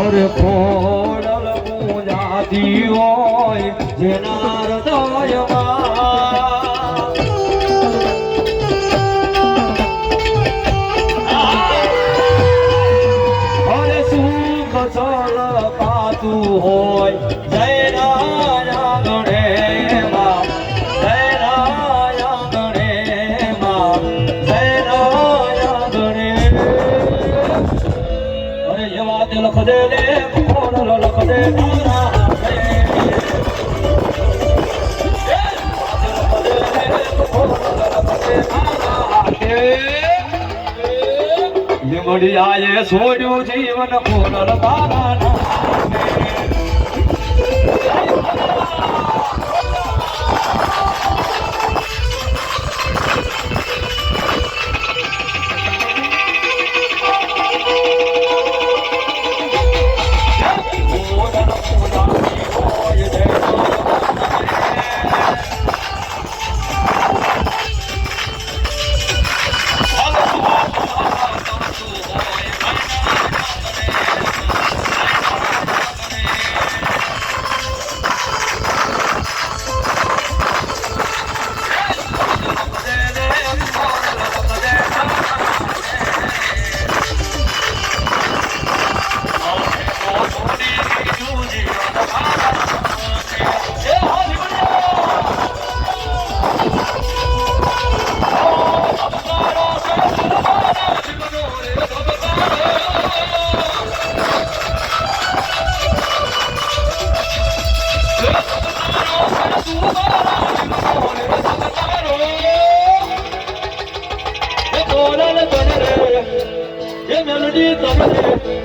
અરે ખોડલ પૂજાતી હોય જેના હૃદયમાં. અરે હોય લખ દે લે કોણ લખ દે તારા કોણ જીવન કોરલ તારા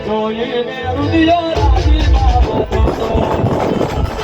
જોઈને રુદિયો રાજી બાબો શેલી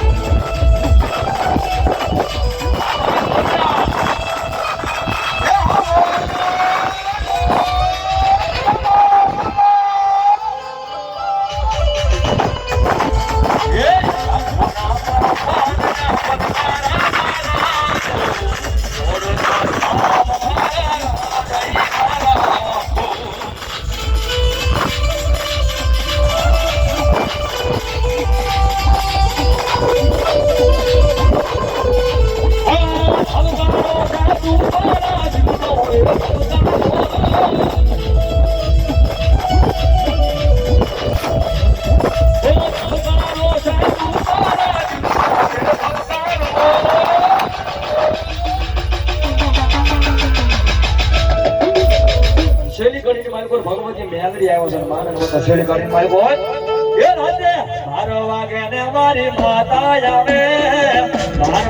મારી પર ભગવતી મેલડી આવ્યો છે માનવ હોતા છેડી કરીને મારી બોલ. એ રાતે મારો વાગે ને મારી માતા આવે. બાર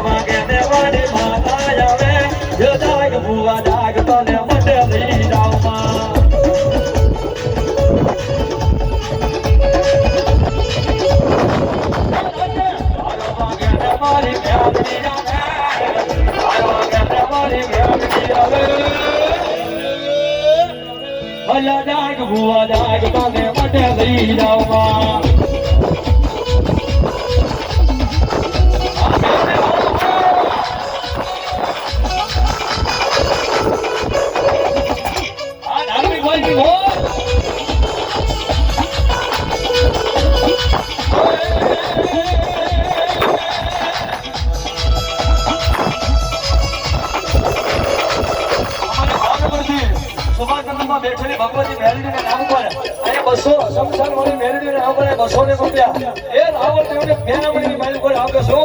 જાગ ભુવા જાગ તને મટે લઈ જાવ સુભાષચંદ્રમાં બેઠેલી ભગવતી મેલડીના નામ પર અને બસો શમશાન વાળી મેલડીના નામ પર બસો ને રૂપિયા. એ રાવણ તેમને મેનામણીની માલિક આપણે સો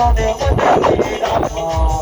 Thank you.